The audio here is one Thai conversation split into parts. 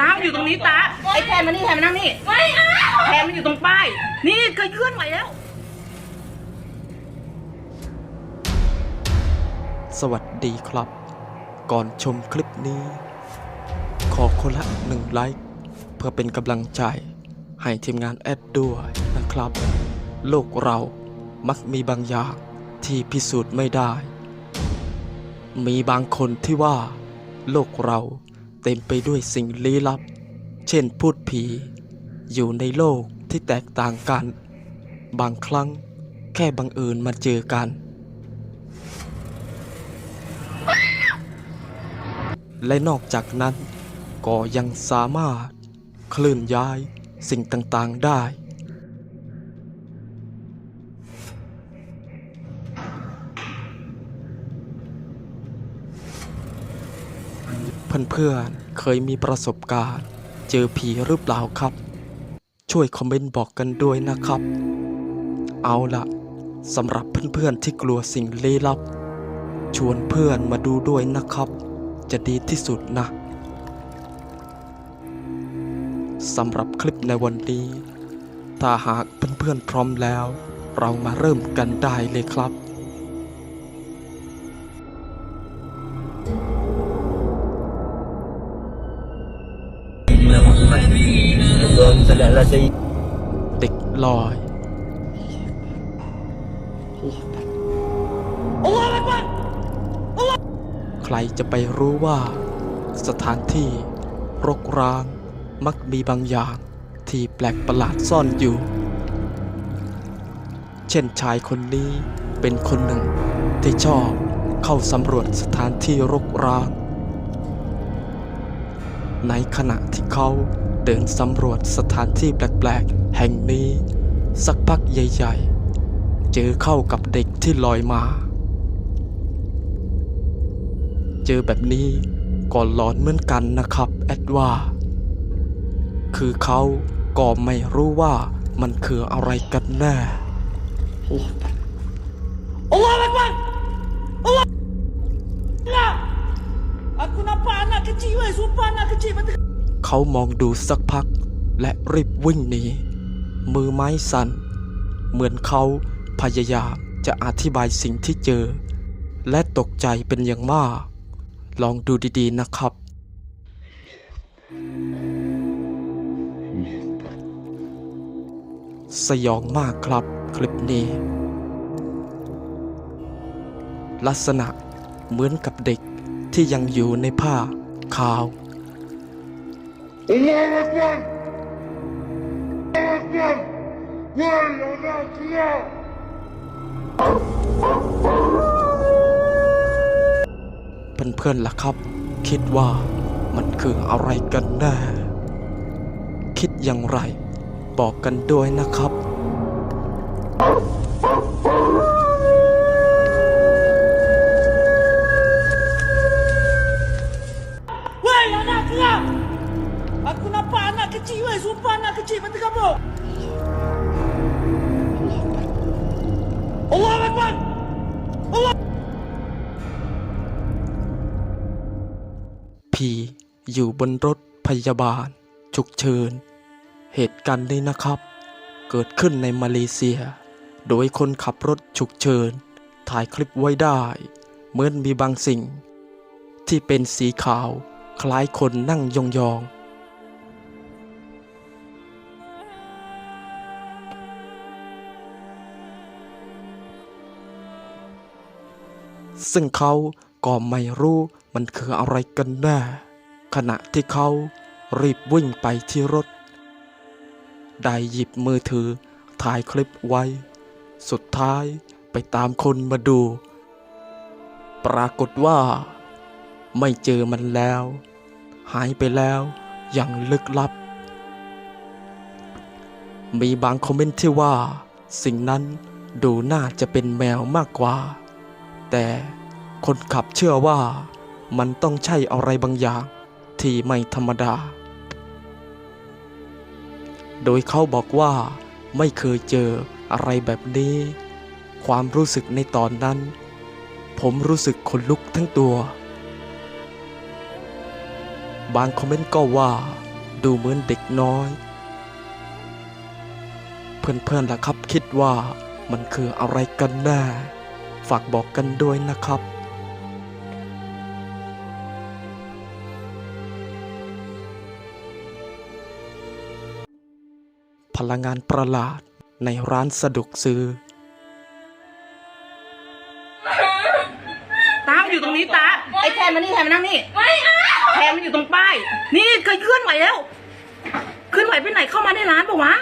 ตามันอยู่ตรงนี้ตาไอ้แทนมานี่แทนมานั่งนี่ไม่เอาแทนมันอยู่ตรงป้าย นี่เคยเคลื่อนไหวแล้ว สวัสดีครับ ก่อนชมคลิปนี้ ขอคนละหนึ่งไลค์เพื่อเป็นกำลังใจ ให้ทีมงานแอดด้วยนะครับ โลกเรามักมีบางอย่างที่พิสูจน์ไม่ได้ มีบางคนที่ว่า โลกเรา เต็มไปด้วยสิ่งลี้ลับ เช่นพูดผี อยู่ในโลกที่แตกต่างกัน บางครั้งแค่บังเอิญมาเจอกัน และนอกจากนั้นก็ยังสามารถเคลื่อนย้ายสิ่งต่างๆได้ เพื่อนๆ เคยมีประสบการณ์ เจอผีหรือเปล่าครับ ช่วยคอมเมนต์บอกกันด้วยนะครับ เอาละสำหรับเพื่อนๆที่กลัวสิ่งลี้ลับ ชวนเพื่อนมาดูด้วยนะครับ จะดีที่สุดนะสำหรับคลิปในวันนี้ ถ้าหากเพื่อนๆพร้อมแล้ว เรามาเริ่มกันได้เลยครับ ซีติดลอยใครจะไปรู้ว่า สถานที่รกร้างมักมีบางอย่างที่แปลกประหลาดซ่อนอยู่ เช่นชายคนนี้เป็นคนหนึ่งที่ชอบเข้าสำรวจสถานที่รกร้าง ในขณะที่เขา เดินสำรวจสถานที่แปลกๆ แห่งนี้ สักพักใหญ่ๆ เจอเข้ากับเด็กที่ลอยมา เจอแบบนี้ก็หลอนเหมือนกันนะครับแอดว่า คือเขาก็ไม่รู้ว่ามันคืออะไรกันแน่ Allah Akbar! Allah! Allah! Aku nampak anak kecil weh, sumpah anak kecil mata เขามองดูสักพัก และรีบวิ่งหนี มือไม้สั่น เหมือนเขาพยายามจะอธิบายสิ่งที่เจอ และตกใจเป็นอย่างมาก ลองดูดีๆนะครับ สยองมากครับคลิปนี้ ลักษณะเหมือนกับเด็กที่ยังอยู่ในผ้าขาว الله أكبر الله أكبر ويا ناس الله เพื่อนๆล่ะครับ คิดว่ามันคืออะไรกันแน่ คิดอย่างไร บอกกันด้วยนะครับ อยู่บนรถพยาบาล ฉุกเฉิน เหตุการณ์นี้นะครับ เกิดขึ้นในมาเลเซีย โดยคนขับรถฉุกเฉิน ถ่ายคลิปไว้ได้เหมือนมีบางสิ่ง ที่เป็นสีขาว คล้ายคนนั่งยองๆซึ่งเขาก็ไม่รู้มันคืออะไรกันแน่ ขณะที่เขารีบวิ่งไปที่รถ ได้หยิบมือถือถ่ายคลิปไว้ สุดท้ายไปตามคนมาดู ปรากฏว่า ไม่เจอมันแล้ว หายไปแล้วอย่างลึกลับ มีบางคอมเมนต์ที่ว่า สิ่งนั้นดูน่าจะเป็นแมวมากกว่า แต่คนขับเชื่อว่ามันต้องใช่อะไรบางอย่าง ที่ไม่ธรรมดา โดยเขาบอกว่าไม่เคยเจออะไรแบบนี้ ความรู้สึกในตอนนั้น ผมรู้สึกขนลุกทั้งตัว บางคอมเมนต์ก็ว่าดูเหมือนเด็กน้อย เพื่อนๆล่ะครับคิดว่ามันคืออะไรกันแน่ ฝากบอกกันด้วยนะครับ พลังงานประหลาดในร้านสะดวกซื้อ ตามันอยู่ตรงนี้ตา ไอ้แทนมานี่แทนมานั่งนี่ ไม่เอาแทนมันอยู่ตรงป้าย นี่เคยเคลื่อนไหวแล้ว เคลื่อนไหวไปไหนเข้ามาในร้านปะวะ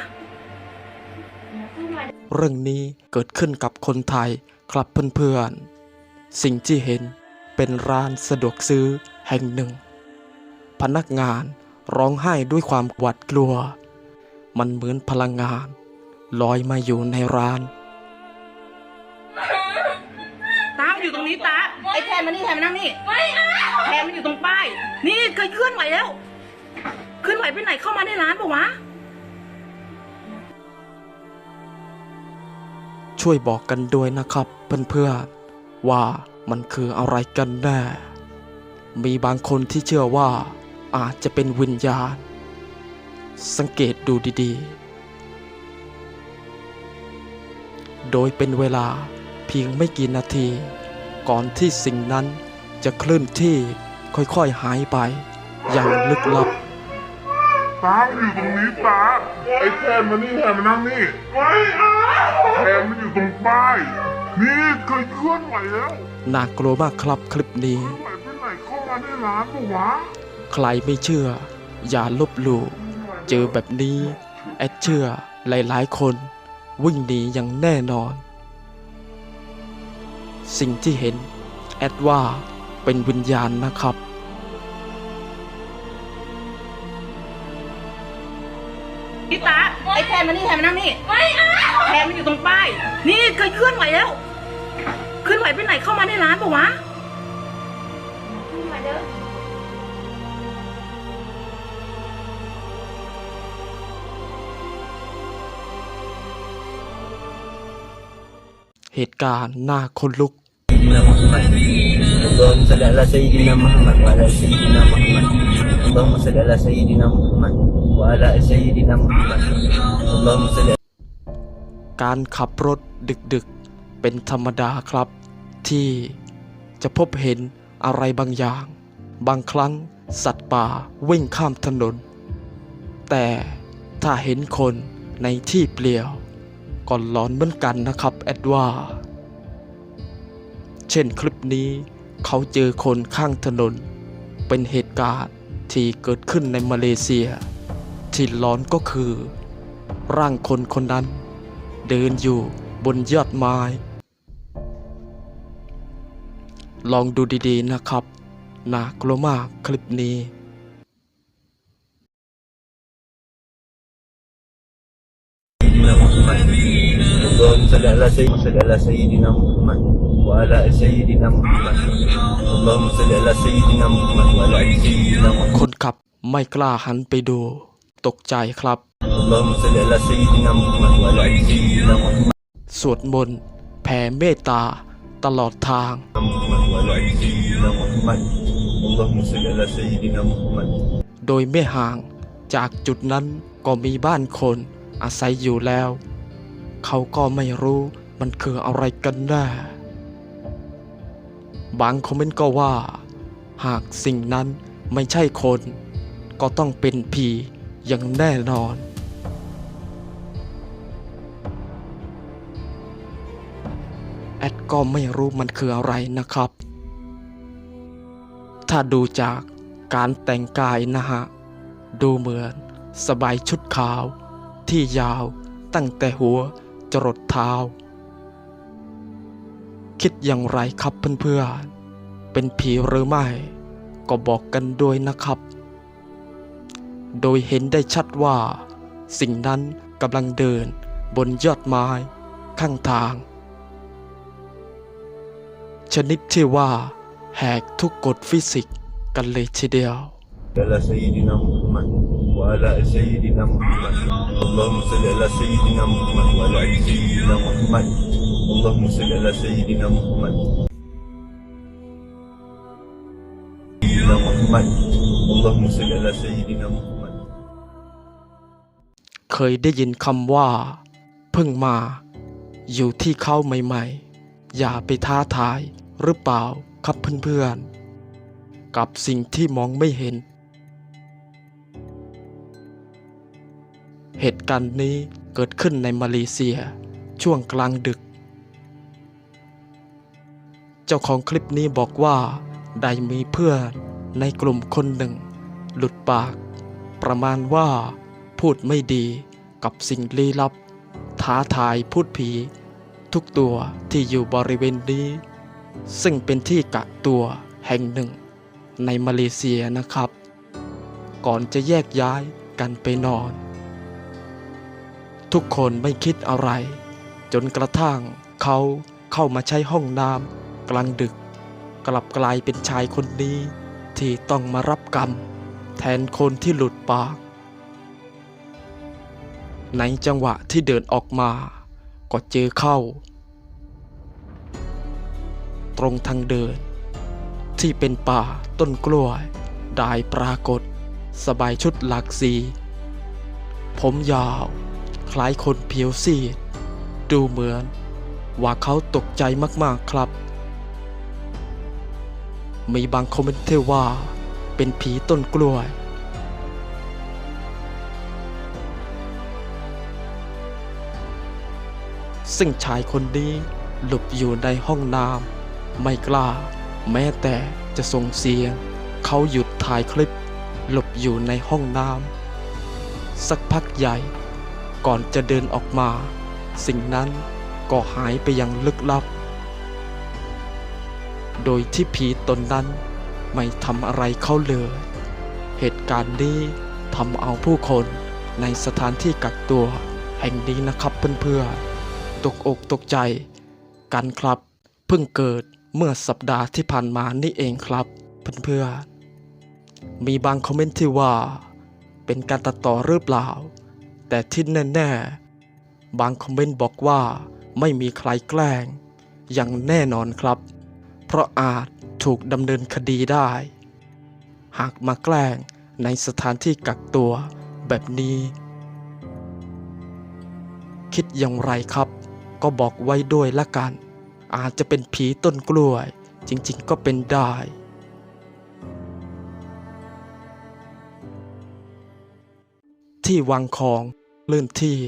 เรื่องนี้เกิดขึ้นกับคนไทยครับเพื่อนๆ สิ่งที่เห็นเป็นร้านสะดวกซื้อแห่งหนึ่ง พนักงานร้องไห้ด้วยความหวาดกลัว มันเหมือนพลังงาน ลอยมาอยู่ในร้าน ตามันอยู่ตรงนี้ตาไอ้แทนมานี่แทนมานั่งนี่ไม่เอาแทนมันอยู่ตรงป้าย นี่เคยเคลื่อนไหวแล้วเคลื่อนไหวไปไหนเข้ามาในร้านปะวะ ช่วยบอกกันด้วยนะครับเพื่อนๆว่ามันคืออะไรกันแน่ มีบางคนที่เชื่อว่าอาจจะเป็นวิญญาณ สังเกตดูดีๆ โดยเป็นเวลาเพียงไม่กี่นาที ก่อนที่สิ่งนั้นจะเคลื่อนที่ค่อยๆหายไปอย่างลึกลับตามันอยู่ตรงนี้ตาไอ้แทนมานี่แทนมานั่งนี่ไม่เอาแทนมันอยู่ตรงป้าย นี่เคยเคลื่อนไหวแล้วน่ากลัวมากครับคลิปนี้เคลื่อนไหวไปไหนเข้ามาในร้านปะวะ ใครไม่เชื่อ อย่าลบหลู่ เจอแบบนี้แอดเชื่อหลายๆ คนวิ่งหนีอย่างแน่นอน สิ่งที่เห็นแอดว่าเป็นวิญญาณนะครับพี่ตาไอ้แทนมานี่แทนมานั่งนี่ไม่เอาแทนมันอยู่ตรงป้าย นี่เคยเคลื่อนไหวแล้วเคลื่อนไหวไปไหนเข้ามาในร้านปะวะเหตุการณ์น่าคนลุก سيدنا محمد اللهم صل على سيدنا محمد وعلى آل سيدنا محمد اللهم صل على سيدنا محمد وعلى آل سيدنا محمد اللهم صل การขับรถดึกๆ เป็นธรรมดาครับ ที่จะพบเห็นอะไรบางอย่าง บางครั้งสัตว์ป่าวิ่งข้ามถนน แต่ถ้าเห็นคนในที่เปลี่ยว ก่อนร้อนเหมือนกันนะครับแอดว่า เช่นคลิปนี้เขาเจอคนข้างถนน เป็นเหตุการณ์ที่เกิดขึ้นในมาเลเซีย ที่ร้อนก็คือ ร่างคนคนนั้น เดินอยู่บนยอดไม้ ลองดูดีๆนะครับน่ากลัวมากคลิปนี้เมือองสุพรรณ صل على سيدنا صل على سيدنا محمد وعلى آل سيدنا محمد اللهم صل على سيدنا محمد وعلى آل سيدنا محمد คนขับไม่กล้าหันไปดู ตกใจครับ اللهم صل على سيدنا محمد وعلى آل سيدنا محمد สวดมนต์แผ่เมตตาตลอดทาง محمد وعلى آل سيدنا محمد اللهم صل على سيدنا محمد โดยไม่ห่างจากจุดนั้นก็มีบ้านคนอาศัยอยู่แล้ว เขาก็ไม่รู้มันคืออะไรกันแน่ บางคอมเมนต์ก็ว่า หากสิ่งนั้นไม่ใช่คน ก็ต้องเป็นผีอย่างแน่นอนแอดก็ไม่รู้มันคืออะไรนะครับ ถ้าดูจากการแต่งกายนะฮะ ดูเหมือนสบายชุดขาวที่ยาวตั้งแต่หัว จรดเท้า คิดอย่างไรครับเพื่อนๆ เป็นผีหรือไม่ ก็บอกกันด้วยนะครับ โดยเห็นได้ชัดว่า สิ่งนั้นกำลังเดินบนยอดไม้ ข้างทาง ชนิดที่ว่า แหกทุกกฎฟิสิกส์กันเลยทีเดียว وعلى آل سيدنا محمد اللهم صل على سيدنا محمد وعلى آل سيدنا محمد اللهم صل على سيدنا محمد سيدنا محمد اللهم صل على سيدنا محمد เคยได้ยินคำว่า เพิ่งมา อยู่ที่เข้าใหม่ๆ อย่าไปท้าทายหรือเปล่าครับเพื่อนๆ กับสิ่งที่มองไม่เห็น เหตุการณ์นี้เกิดขึ้นในมาเลเซีย ช่วงกลางดึก เจ้าของคลิปนี้บอกว่าได้มีเพื่อนในกลุ่มคนหนึ่ง หลุดปาก ประมาณว่าพูดไม่ดีกับสิ่งลี้ลับ ท้าทายพูดผี ทุกตัวที่อยู่บริเวณนี้ ซึ่งเป็นที่กักตัวแห่งหนึ่ง ในมาเลเซียนะครับ ก่อนจะแยกย้ายกันไปนอน ทุกคนไม่คิดอะไร จนกระทั่งเขาเข้ามาใช้ห้องน้ำกลางดึก กลับกลายเป็นชายคนนี้ที่ต้องมารับกรรม แทนคนที่หลุดปาก ในจังหวะที่เดินออกมา ก็เจอเข้า ตรงทางเดิน ที่เป็นป่าต้นกล้วยได้ปรากฏ สบายชุดหลากสีผมยาว คล้ายคนผิวซีด ดูเหมือน ว่าเขาตกใจมากๆครับ มีบางคอมเมนต์ที่ว่า เป็นผีต้นกล้วยซึ่งชายคนนี้หลบอยู่ในห้องน้ำไม่กล้า แม้แต่จะส่งเสียง เขาหยุดถ่ายคลิป หลบอยู่ในห้องน้ำสักพักใหญ่ ก่อนจะเดินออกมา สิ่งนั้นก็หายไปอย่างลึกลับ โดยที่ผีตนนั้นไม่ทำอะไรเขาเลย เหตุการณ์นี้ทำเอาผู้คนในสถานที่กักตัว แห่งนี้นะครับเพื่อนๆ ตกอกตกใจ กันครับเพิ่งเกิดเมื่อสัปดาห์ที่ผ่านมานี่เองครับเพื่อนๆ มีบางคอมเมนต์ที่ว่า เป็นการตัดต่อหรือเปล่า แต่ที่แน่ๆ บางคอมเมนต์บอกว่าไม่มีใครแกล้ง อย่างแน่นอนครับ เพราะอาจถูกดำเนินคดีได้ หากมาแกล้งในสถานที่กักตัวแบบนี้ คิดอย่างไรครับ ก็บอกไว้ด้วยละกัน อาจจะเป็นผีต้นกล้วย จริงๆก็เป็นได้ ที่วังของเลื่อนที่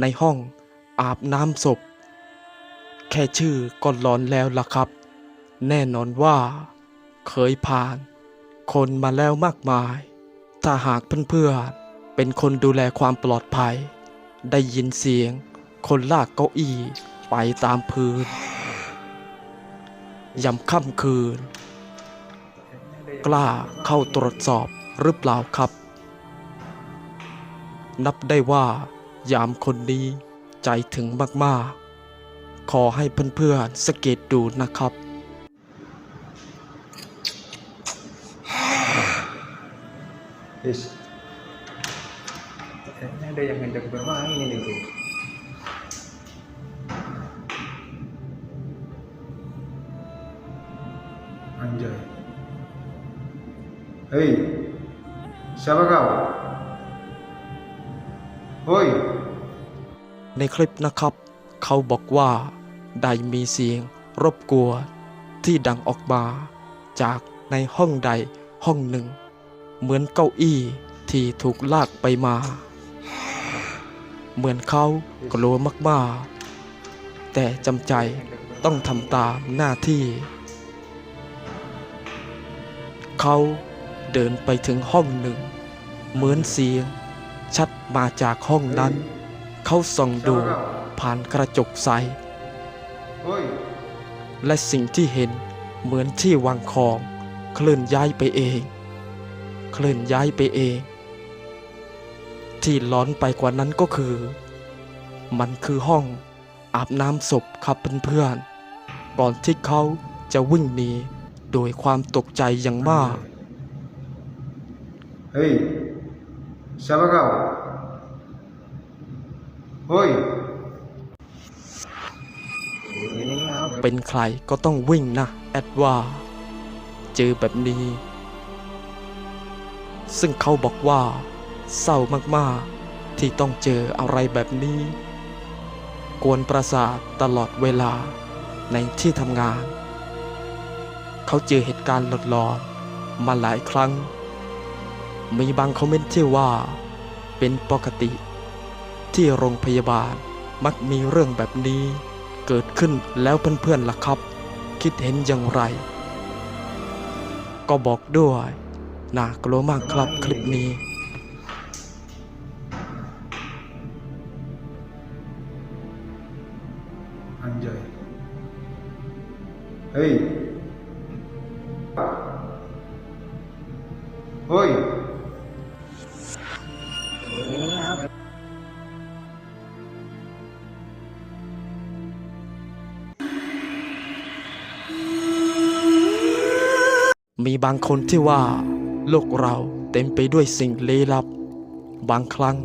ในห้องอาบน้ำศพ แค่ชื่อก็หลอนแล้วล่ะครับ แน่นอนว่า เคยผ่าน คนมาแล้วมากมาย ถ้าหากเพื่อนๆเป็นคนดูแลความปลอดภัย ได้ยินเสียง คนลากเก้าอี้ไปตามพื้นยำค่ำคืน กล้าเข้าตรวจสอบหรือเปล่าครับ นับได้ว่า ยามคนนี้ใจถึงมากๆ ขอให้เพื่อนๆสังเกตดูนะครับ Yes. Kayaknya ada yang hendak bermain ini tuh. Anjay. Hei, siapa kau? Hoi, ในคลิปนะครับ เขาบอกว่าได้มีเสียงรบกวนที่ดังออกมาจากในห้องใดห้องหนึ่ง เหมือนเก้าอี้ที่ถูกลากไปมา เหมือนเขากลัวมากๆ แต่จำใจต้องทำตามหน้าที่ เขาเดินไปถึงห้องหนึ่ง เหมือนเสียง ชัดมาจากห้องนั้น เขาส่องดูผ่านกระจกใส และสิ่งที่เห็นเหมือนที่วางของ เคลื่อนย้ายไปเอง เคลื่อนย้ายไปเอง ที่ร้อนไปกว่านั้นก็คือ มันคือห้องอาบน้ำศพครับเพื่อนๆก่อนที่เขาจะวิ่งหนีโดยความตกใจอย่างมาก Hei, siapa kau? Hoi. Ini apa? เป็นใครก็ต้องวิ่งนะ แอดว่า เจอแบบนี้ ซึ่งเขาบอกว่า เศร้ามากๆ ที่ต้องเจออะไรแบบนี้ กวนประสาทตลอดเวลาในที่ทำงาน เขาเจอเหตุการณ์หลอนๆมาหลายครั้ง มีบางคอมเมนต์ที่ว่า เป็นปกติ ที่โรงพยาบาลมักมีเรื่องแบบนี้เกิดขึ้นแล้วเพื่อนๆล่ะครับ คิดเห็นอย่างไร ก็บอกด้วยน่ากลัวมากครับคลิปนี้ Anjay. Hei. Hoi. างคนที่ว่า โลกเราเต็มไปด้วยสิ่งลี้ลับ บางครั้ง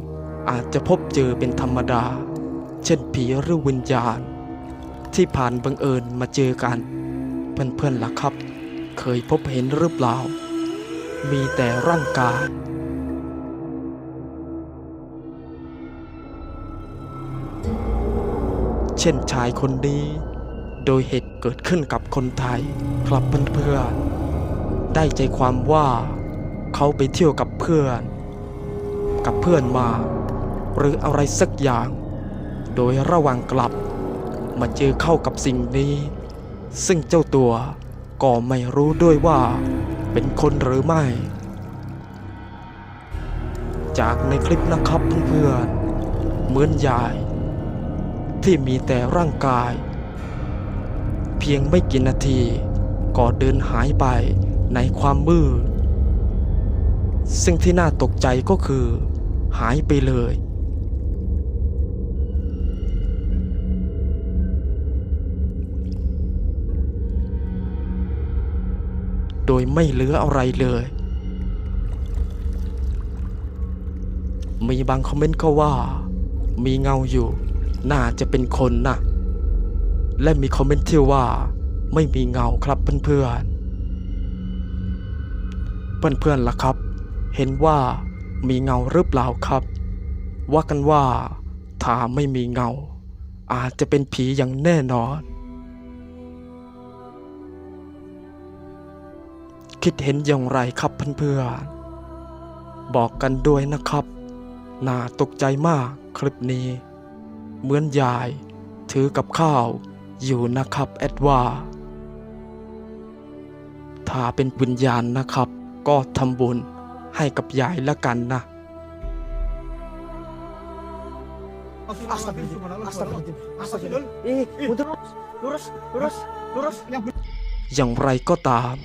อาจจะพบเจอเป็นธรรมดา เช่นผีหรือวิญญาณ ที่ผ่านบังเอิญมาเจอกัน เพื่อนๆล่ะครับ เคยพบเห็นหรือเปล่า มีแต่ร่างกายเช่นชายคนนี้ โดยเหตุเกิดขึ้นกับคนไทย ครับเพื่อนๆ ได้ใจความว่าเขาไปเที่ยวกับเพื่อน กับเพื่อนมา หรืออะไรสักอย่าง โดยระหว่างกลับ มาเจอเข้ากับสิ่งนี้ ซึ่งเจ้าตัวก็ไม่รู้ด้วยว่า เป็นคนหรือไม่ จากในคลิปนะครับเพื่อนๆเหมือนยาย ที่มีแต่ร่างกาย เพียงไม่กี่นาทีก็เดินหายไป ในความมืดซึ่งที่น่าตกใจก็คือ หายไปเลย โดยไม่เหลืออะไรเลย มีบางคอมเมนต์ก็ว่า มีเงาอยู่ น่าจะเป็นคนนะและมีคอมเมนต์ที่ว่า ไม่มีเงาครับเพื่อนๆ เพื่อนๆล่ะครับ เห็นว่ามีเงาหรือเปล่าครับ ว่ากันว่าถ้าไม่มีเงา อาจจะเป็นผีอย่างแน่นอน คิดเห็นอย่างไรครับเพื่อนๆบอกกันด้วยนะครับน่าตกใจมากคลิปนี้ เหมือนยาย ถือกับข้าวอยู่นะครับแอดว่า ถ้าเป็นวิญญาณนะครับ ก็ทำบุญให้กับยายละกันนะ อย่างไรก็ตาม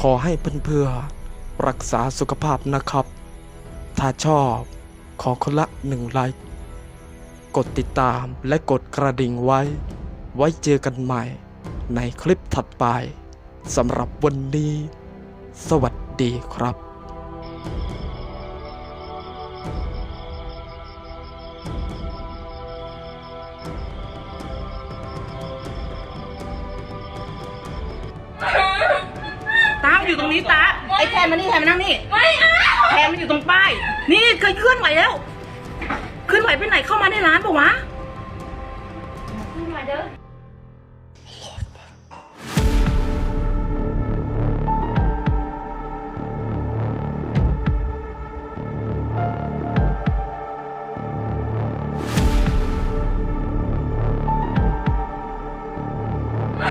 ขอให้เพื่อนๆรักษาสุขภาพนะครับ ถ้าชอบขอคนละหนึ่งไลค์ กดติดตามและกดกระดิ่งไว้ ไว้เจอกันใหม่ในคลิปถัดไปสำหรับวันนี้ สวัสดี ครับตาอยู่ตรงนี้ตาไอ้แทนมานี่แทนมานั่งนี่แทนมันอยู่ตรงป้าย นี่เคยเคลื่อนไหวแล้วเคลื่อนไหวไปไหนเข้ามาในร้านปะวะขึ้นมาเด้อ